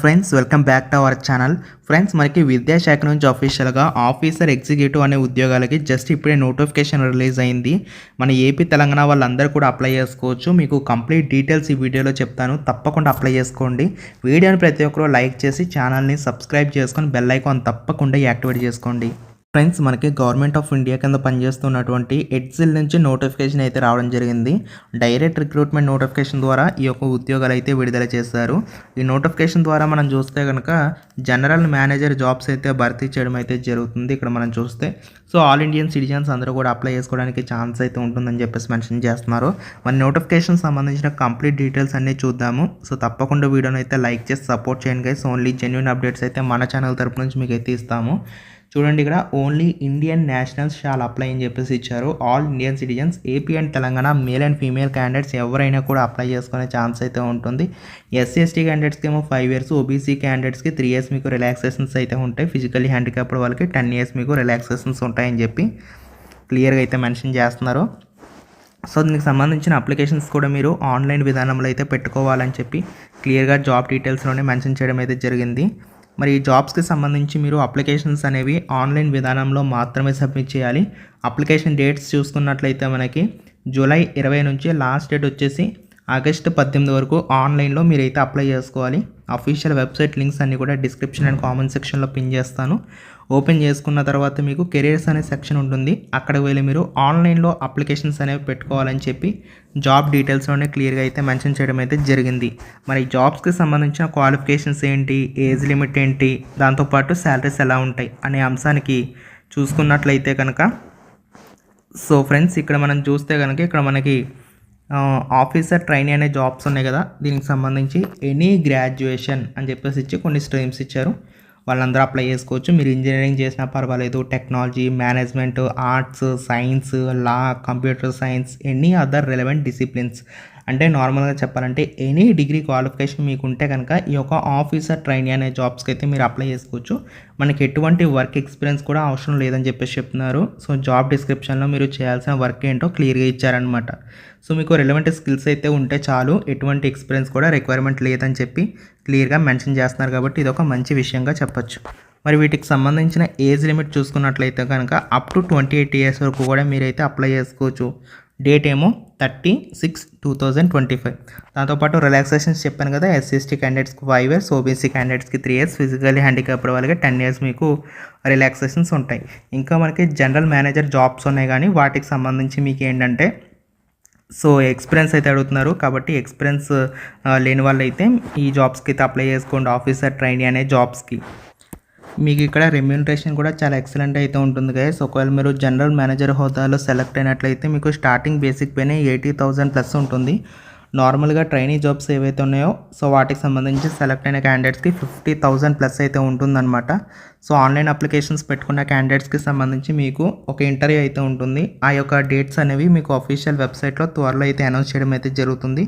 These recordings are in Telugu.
Friends welcome back to our channel friends మనకి విద్యాశాఖ నుంచి అఫీషియల్గా ఆఫీసర్ ఎగ్జిక్యూటివ్ అనే ఉద్యోగాలకి జస్ట్ ఇప్పుడే నోటిఫికేషన్ రిలీజ్ అయింది. మన ఏపీ తెలంగాణ వాళ్ళందరూ కూడా అప్లై చేసుకోవచ్చు. మీకు కంప్లీట్ డీటెయిల్స్ ఈ వీడియోలో చెప్తాను. తప్పకుండా అప్లై చేసుకోండి. వీడియోని ప్రతి ఒక్కరూ లైక్ చేసి ఛానల్ని సబ్స్క్రైబ్ చేసుకొని బెల్ ఐకాన్ తప్పకుండా యాక్టివేట్ చేసుకోండి. ఫ్రెండ్స్ మనకి గవర్నమెంట్ ఆఫ్ ఇండియా కింద పనిచేస్తున్నటువంటి ఎడ్జిల్ నుంచి నోటిఫికేషన్ అయితే రావడం జరిగింది. డైరెక్ట్ రిక్రూట్మెంట్ నోటిఫికేషన్ ద్వారా ఈ యొక్క ఉద్యోగాలు అయితే విడుదల చేశారు. ఈ నోటిఫికేషన్ ద్వారా మనం చూస్తే కనుక జనరల్ మేనేజర్ జాబ్స్ అయితే భర్తీ చేయడం అయితే జరుగుతుంది. ఇక్కడ మనం చూస్తే సో ఆల్ ఇండియన్ సిటిజన్స్ అందరూ కూడా అప్లై చేసుకోవడానికి ఛాన్స్ అయితే ఉంటుందని చెప్పేసి మెన్షన్ చేస్తున్నారు. మన నోటిఫికేషన్ సంబంధించిన కంప్లీట్ డీటెయిల్స్ అన్నీ చూద్దాము. సో తప్పకుండా వీడియోని అయితే లైక్ చేసి సపోర్ట్ చేయండి గైస్ ఓన్లీ జెన్యున్ అప్డేట్స్ అయితే మన ఛానల్ తరపు నుంచి మీకు అయితే ఇస్తాము. చూడండి ఇక్కడ only Indian nationals shall apply అని చెప్పేసి ఇచ్చారు. All Indian citizens AP and Telangana male and female candidates ఎవరైనా కూడా అప్లై చేసుకునే ఛాన్స్ అయితే ఉంటుంది. ఎస్సీ ఎస్టీ క్యాండిడేట్స్కి ఏమో ఫైవ్ ఇయర్స్ ఓబీసీ క్యాండిడేట్స్కి త్రీ ఇయర్స్ మీకు రిలాక్సేషన్స్ అయితే ఉంటాయి. ఫిజికల్లీ హ్యాండిక్యాప్డ్ వాళ్ళకి టెన్ ఇయర్స్ మీకు రిలాక్సేషన్స్ ఉంటాయని చెప్పి క్లియర్గా అయితే మెన్షన్ చేస్తున్నారు. సో దీనికి సంబంధించిన అప్లికేషన్స్ కూడా మీరు ఆన్లైన్ విధానంలో అయితే పెట్టుకోవాలని చెప్పి క్లియర్గా జాబ్ డీటెయిల్స్లోనే మెన్షన్ చేయడం అయితే జరిగింది. మరి ఈ జాబ్స్కి సంబంధించి మీరు అప్లికేషన్స్ అనేవి ఆన్లైన్ విధానంలో మాత్రమే సబ్మిట్ చేయాలి. అప్లికేషన్ డేట్స్ చూసుకున్నట్లయితే మనకి జూలై ఇరవై నుంచి లాస్ట్ డేట్ వచ్చేసి ఆగస్టు పద్దెనిమిది వరకు ఆన్లైన్లో మీరైతే అప్లై చేసుకోవాలి. అఫీషియల్ వెబ్సైట్ లింక్స్ అన్నీ కూడా డిస్క్రిప్షన్ అండ్ కామెంట్ సెక్షన్లో పిన్ చేస్తాను. ఓపెన్ చేసుకున్న తర్వాత మీకు కెరీర్స్ అనే సెక్షన్ ఉంటుంది. అక్కడికి వెళ్ళి మీరు ఆన్లైన్లో అప్లికేషన్స్ అనేవి పెట్టుకోవాలని చెప్పి జాబ్ డీటెయిల్స్లోనే క్లియర్గా అయితే మెన్షన్ చేయడం అయితే జరిగింది. మరి జాబ్స్కి సంబంధించిన క్వాలిఫికేషన్స్ ఏంటి? ఏజ్ లిమిట్ ఏంటి? దాంతోపాటు శాలరీస్ ఎలా ఉంటాయి? అనే అంశానికి చూసుకున్నట్లయితే కనుక సో ఫ్రెండ్స్ ఇక్కడ మనం చూస్తే కనుక ఇక్కడ మనకి ఆఫీసర్ ట్రైనీ అనే జాబ్స్ ఉన్నాయి కదా దీనికి సంబంధించి ఎనీ గ్రాడ్యుయేషన్ అని చెప్పేసి ఇచ్చి కొన్ని స్ట్రీమ్స్ ఇచ్చారు. వాళ్ళందరూ అప్లై చేసుకోవచ్చు. మీరు ఇంజనీరింగ్ చేసినా పర్వాలేదు. Technology management arts science law computer science any other relevant disciplines అంటే నార్మల్గా చెప్పాలంటే ఎనీ డిగ్రీ క్వాలిఫికేషన్ మీకు ఉంటే కనుక ఈ యొక్క ఆఫీసర్ ట్రైనీ అనే జాబ్స్కి అయితే మీరు అప్లై చేసుకోవచ్చు. మనకి ఎటువంటి వర్క్ ఎక్స్పీరియన్స్ కూడా అవసరం లేదని చెప్పేసి చెప్తున్నారు. సో జాబ్ డిస్క్రిప్షన్లో మీరు చేయాల్సిన వర్క్ ఏంటో క్లియర్గా ఇచ్చారనమాట సో మీకు రిలవెంట్ స్కిల్స్ అయితే ఉంటే చాలు. ఎటువంటి ఎక్స్పీరియన్స్ కూడా రిక్వైర్మెంట్ లేదని చెప్పి క్లియర్గా మెన్షన్ చేస్తున్నారు కాబట్టి ఇది ఒక మంచి విషయంగా చెప్పొచ్చు. మరి వీటికి సంబంధించిన ఏజ్ లిమిట్ చూసుకున్నట్లయితే కనుక up to twenty eight years వరకు కూడా మీరైతే అప్లై చేసుకోవచ్చు. డేట్ ఏమో thirty six two thousand twenty five దాంతోపాటు రిలాక్సేషన్స్ చెప్పాను కదా ఎస్సీఎస్టీ క్యాండిడేట్స్కి ఫైవ్ ఇయర్స్ ఓబీసీ క్యాండిడేట్స్కి త్రీ ఇయర్స్ ఫిజికల్లీ హ్యాండిక్యాప్డ్ వాళ్ళకి టెన్ ఇయర్స్ మీకు రిలాక్సేషన్స్ ఉంటాయి. ఇంకా మనకి జనరల్ మేనేజర్ జాబ్స్ ఉన్నాయి కానీ వాటికి సంబంధించి మీకు ఏంటంటే సో ఎక్స్పీరియన్స్ అయితే అడుగుతున్నారు. కాబట్టి ఎక్స్పీరియన్స్ లేని వాళ్ళు అయితే ఈ జాబ్స్కి అయితే అప్లై చేసుకోండి. ఆఫీసర్ ట్రైనీ అనే జాబ్స్కి మీకు ఇక్కడ రెమ్యూనరేషన్ కూడా చాలా ఎక్సలెంట్ అయితే ఉంటుంది గైస్ ఒకవేళ మీరు జనరల్ మేనేజర్ హోదాలో సెలెక్ట్ అయినట్లయితే మీకు స్టార్టింగ్ బేసిక్ పేనే ఎయిటీ థౌజండ్ ప్లస్ ఉంటుంది. నార్మల్గా ట్రైనీ జాబ్స్ ఏవైతే ఉన్నాయో సో వాటికి సంబంధించి సెలెక్ట్ అయిన క్యాండిడేట్స్కి ఫిఫ్టీ థౌజండ్ ప్లస్ అయితే ఉంటుందన్నమాట. సో ఆన్లైన్ అప్లికేషన్స్ పెట్టుకున్న క్యాండిడేట్స్కి సంబంధించి మీకు ఒక ఇంటర్వ్యూ అయితే ఉంటుంది. ఆ యొక్క డేట్స్ అనేవి మీకు అఫీషియల్ వెబ్సైట్లో త్వరలో అయితే అనౌన్స్ చేయడం అయితే జరుగుతుంది.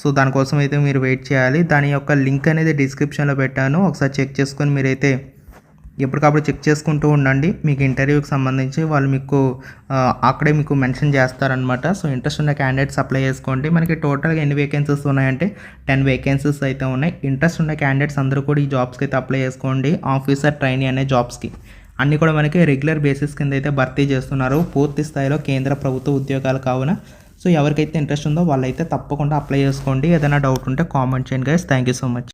సో దానికోసం అయితే మీరు వెయిట్ చేయాలి. దాని యొక్క లింక్ అనేది డిస్క్రిప్షన్లో పెట్టాను. ఒకసారి చెక్ చేసుకొని మీరైతే ఎప్పటికప్పుడు చెక్ చేసుకుంటూ ఉండండి. మీకు ఇంటర్వ్యూకి సంబంధించి వాళ్ళు మీకు అక్కడే మీకు మెన్షన్ చేస్తారనమాట సో ఇంట్రెస్ట్ ఉన్న క్యాండిడేట్స్ అప్లై చేసుకోండి. మనకి టోటల్గా ఎన్ని వేకెన్సీస్ ఉన్నాయంటే టెన్ వేకెన్సీస్ అయితే ఉన్నాయి. ఇంట్రెస్ట్ ఉన్న క్యాండిడేట్స్ అందరూ కూడా ఈ జాబ్స్కి అయితే అప్లై చేసుకోండి. ఆఫీసర్ ట్రైనీ అనే జాబ్స్కి అన్నీ కూడా మనకి రెగ్యులర్ బేసిస్ కింద అయితే భర్తీ చేస్తున్నారు. పూర్తి స్థాయిలో కేంద్ర ప్రభుత్వ ఉద్యోగాలు కావున. సో ఎవరికైతే ఇంట్రెస్ట్ ఉందో వాళ్ళైతే తప్పకుండా అప్లై చేసుకోండి. ఏదైనా డౌట్ ఉంటే కామెంట్ చేయండి guys thank you so much